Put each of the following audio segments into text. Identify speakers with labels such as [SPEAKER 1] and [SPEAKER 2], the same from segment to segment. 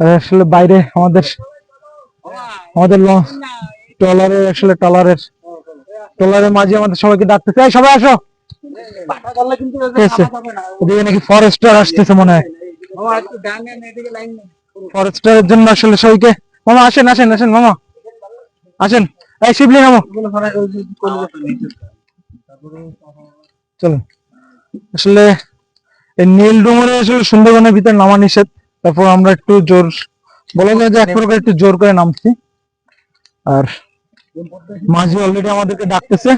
[SPEAKER 1] আসলে বাইরে আমাদের আমাদের লঞ্চ ট্রলারের আসলে ট্রলারের ট্রলারের মাঝে আমাদের সবাইকে ডাকতে চাই। সবাই আসো। নাকি আসতেছে মনে হয়। জন্য আসলে সবাইকে, মামা আসেন আসেন মামা। আসেন। আসলে এই নীল ডুমুরে আসলে সুন্দরবনের ভিতরে নামা নিষেধ। তারপর আমরা একটু জোর, বলা যায় যে এক প্রকার একটু জোর করে নামছি। আর মাঝি অলরেডি আমাদেরকে ডাকতেছে।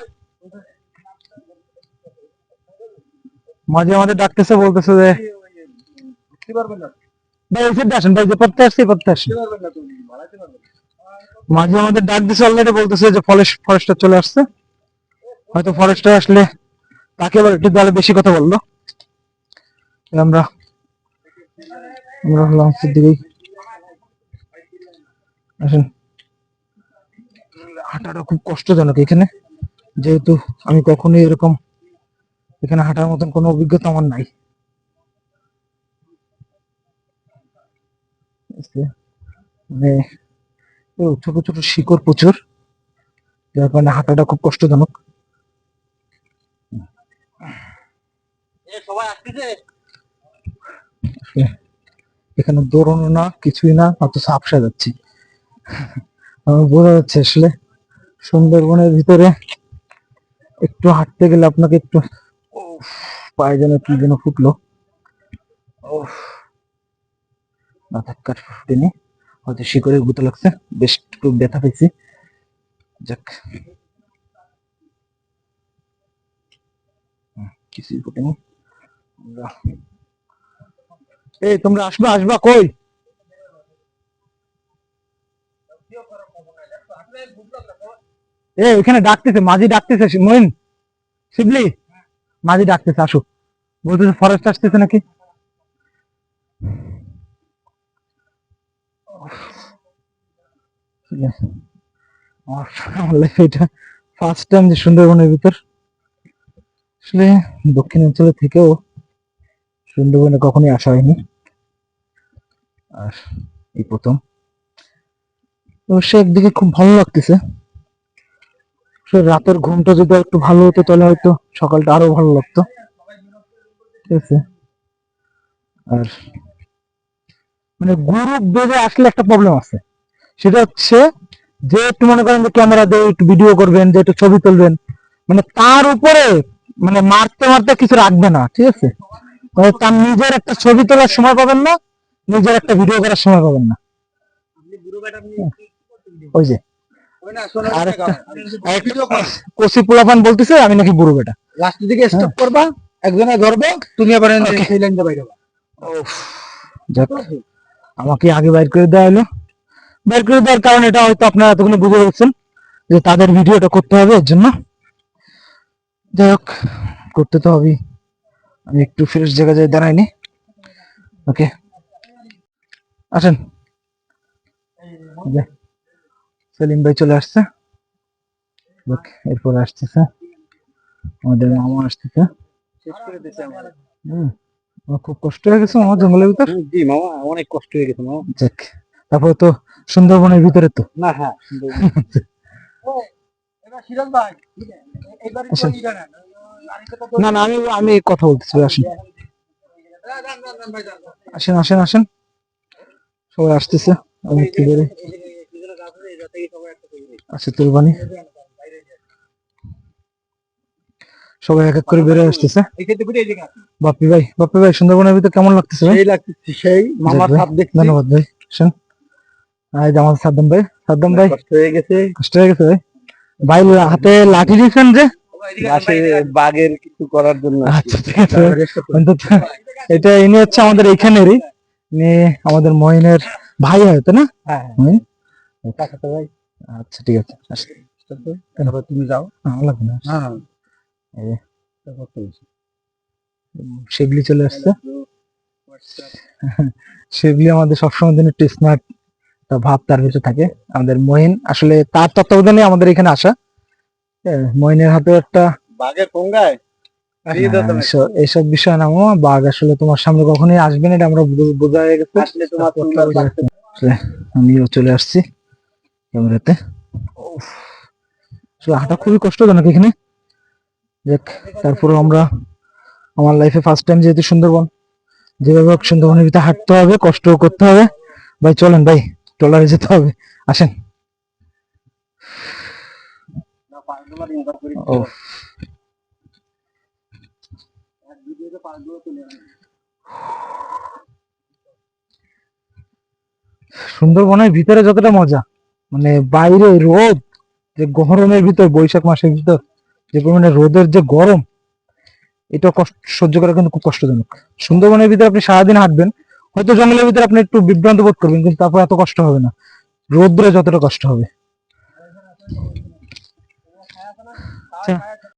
[SPEAKER 1] মাঝি আমাদের ডাকতেছে, বলতেছে যে পথে আসছি আসেন। মাঝি আমাদের অলরেডি বলতেছে যে ফরেস্ট চলে আসছে। হয়তো আসলে তাকে তাহলে বেশি কথা বলল। আমরা আমরা লঞ্চের দিকেই আসেন। হাঁটাটা খুব কষ্টজনক এখানে। যেহেতু আমি কখনোই এরকম এখানে হাঁটার মতন কোনো অভিজ্ঞতা আমার নাই। মানে ছোট ছোট শিকড় প্রচুর যার কারণে হাঁটাটা খুব কষ্টজনক। এখানে দৌড়ানো না, কিছুই না মাত্র সাপসা যাচ্ছি। আমার বোঝা যাচ্ছে আসলে সুন্দরবনের ভিতরে একটু হাঁটতে গেলে আপনাকে একটু পায়ে যেন কি যেন ফুটলো। মাথা কাট ফুটেনি হয়তো শিকড়ের গুঁতো লাগছে, বেশ একটু ব্যথা পেয়েছি। যাক। কিছুই ফুটেনি। আমরা এই, তোমরা আসবা আসবা কই? এ ওখানে ডাকতেছে, মাঝি ডাকতেছে মইন, শিবলি? মাঝি ডাকতেছে, আসো। বলতেছে ফরেস্ট আসতেছে নাকি? এটা ফার্স্ট টাইম যে সুন্দরবনের ভিতর। আসলে দক্ষিণ অঞ্চলে থেকেও সুন্দরবনে কখনোই আসা হয়নি। আর এই প্রথম। একদিকে খুব ভালো লাগতেছে। রাতের ঘুমটা যদি একটু ভালো হতো, তাহলে হয়তো সকালটা আরও ভালো লাগতো। ঠিক আছে। আর মানে গ্রুপ বেঁধে আসলে একটা প্রবলেম আছে। সেটা হচ্ছে যে একটু মনে করেন যে ক্যামেরা দিয়ে একটু ভিডিও করবেন, যে একটু ছবি তুলবেন মানে তার উপরে মানে মারতে মারতে কিছু রাখবে না, ঠিক আছে? তার নিজের একটা ছবি তোলার সময় পাবেন না নিজের একটা ভিডিও করার সময় পাবেন না। ওই যে। পোলাপান বলতেছে আমি নাকি বুড়ো বেটা।
[SPEAKER 2] লাস্টের দিকে স্টপ করবা একজনে ধরবে তুমি আবার সেই লাইনটা বাইরে
[SPEAKER 1] যাক। আমাকে আগে বাইর করে দেওয়া হলো। বাইর করে দেওয়ার কারণ এটা হয়তো আপনারা এতক্ষণে বুঝে গেছেন যে তাদের ভিডিওটা করতে হবে এর জন্য। যাই হোক করতে তো হবেই। আমি একটু ফ্রেশ জায়গায় যাই দাঁড়াইনি ওকে আসেন। সেলিম ভাই চলে আসছে। দেখ এরপর আসতেছে। আমাদের মামা আসতেছে। হুম। খুব কষ্ট হয়ে গেছে মামা জঙ্গলের ভিতর।
[SPEAKER 2] জি মামা অনেক কষ্ট হয়ে গেছে মামা।
[SPEAKER 1] যাক তারপরে তো সুন্দরবনের ভিতরে তো।
[SPEAKER 2] না হ্যাঁ।
[SPEAKER 1] না না আমি আমি কথা বলতেছি আসেন। আসেন আসেন আসেন। সবাই আসতেছে। আমি একটু আচ্ছা সবাই এক এক করে বেড়ে আসতেছে। বাপি ভাই বাপি ভাই সুন্দরবনের ভিতরে কেমন লাগতেছে ভাই?
[SPEAKER 2] সেই লাগতেছে সেই মামার দেখছি।
[SPEAKER 1] ধন্যবাদ ভাই এই যে আমাদের সাদ্দাম ভাই সাদ্দাম ভাই।
[SPEAKER 2] কষ্ট হয়ে গেছে।
[SPEAKER 1] কষ্ট হয়ে গেছে ভাই। ভাই হাতে লাঠি দিয়েছেন যে?
[SPEAKER 2] আসে বাঘের কিছু করার জন্য।
[SPEAKER 1] আচ্ছা ঠিক আছে। অন্তত এটা ইনি হচ্ছে আমাদের এইখানেরই। ইনি আমাদের মহিনের ভাই হয়তো না?
[SPEAKER 2] হ্যাঁ ভাই।
[SPEAKER 1] আচ্ছা ঠিক আছে
[SPEAKER 2] তারপর তুমি যাও।
[SPEAKER 1] লাগবে না
[SPEAKER 2] হ্যাঁ।
[SPEAKER 1] শিবলি চলে আসছে। শিবলি আমাদের সবসময় দিন একটু স্মার্ট ভাব তার ভিতরে থাকে। আমাদের মহিন আসলে তার তত্ত্বাবধানে আমাদের এখানে আসা। হ্যাঁ, মহিনের হাতে একটা
[SPEAKER 2] বাঘের পঙ্গায়? দিয়ে
[SPEAKER 1] এইসব- বিষয় না মামা। বাঘ আসলে তোমার সামনে কখনোই আসবে না এটা আমরা বোঝা হয়ে গেছে। আমিও চলে আসছি ক্যামেরাতে। আসলে হাঁটা খুবই কষ্টজনক এখানে। দেখ তারপরে আমরা আমার লাইফে ফার্স্ট টাইম যেহেতু সুন্দরবন যেভাবে হোক সুন্দরবনের ভিতরে হাঁটতে হবে কষ্ট করতে হবে। ভাই চলেন ভাই ট্রলারে যেতে হবে। আসেন। সুন্দরবনের ভিতরে যতটা মজা মানে বাইরে রোদ, যে গরমের ভিতর, বৈশাখ মাসের ভিতর, যে পরিমাণে রোদের যে গরম এটা কষ্ট, সহ্য করা কিন্তু খুব কষ্টজনক। সুন্দরবনের ভিতরে আপনি সারাদিন হাঁটবেন, হয়তো জঙ্গলের ভিতরে আপনি একটু বিভ্রান্ত বোধ করবেন, কিন্তু তারপর এত কষ্ট হবে না। রোদ্রে যতটা কষ্ট হবে। আচ্ছা